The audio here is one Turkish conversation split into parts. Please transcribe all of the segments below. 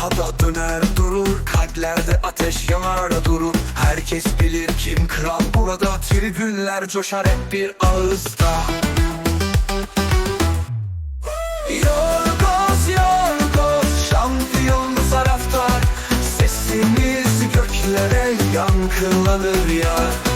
sahada döner durur Kalplerde ateş yanar durur. Herkes bilir kim kral burada Tribünler coşar hep bir ağızda. Yorgos Yorgos şampiyon taraftar. Sesimiz göklere yankılanır ya.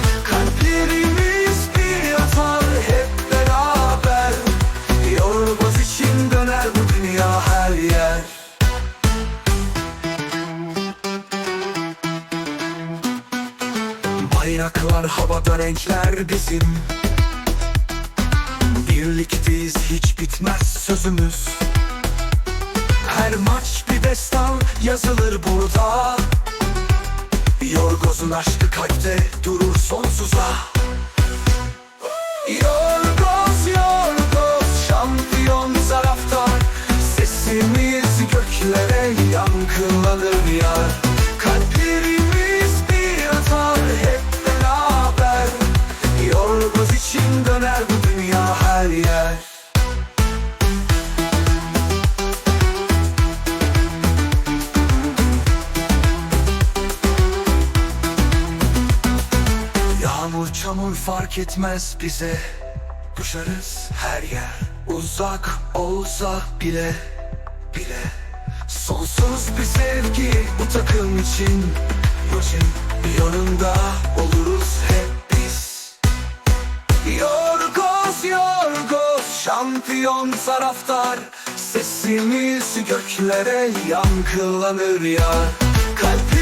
Bayraklar havada renkler bizim. Birlikteyiz hiç bitmez sözümüz. Her maç bir destan yazılır burada. Yorgoz'un aşkı kalpte durur sonsuza. Yorgoz Yorgoz şampiyon taraftar. Sesimiz göklere yankılanır ya çamur fark etmez bize. Düşeriz her yer. Uzak olsa bile Bile. Sonsuz bir sevgi bu takım için. Için yanında oluruz hep biz. Yorgos Yorgos şampiyon taraftar. Sesimiz göklere yankılanır ya. Kalp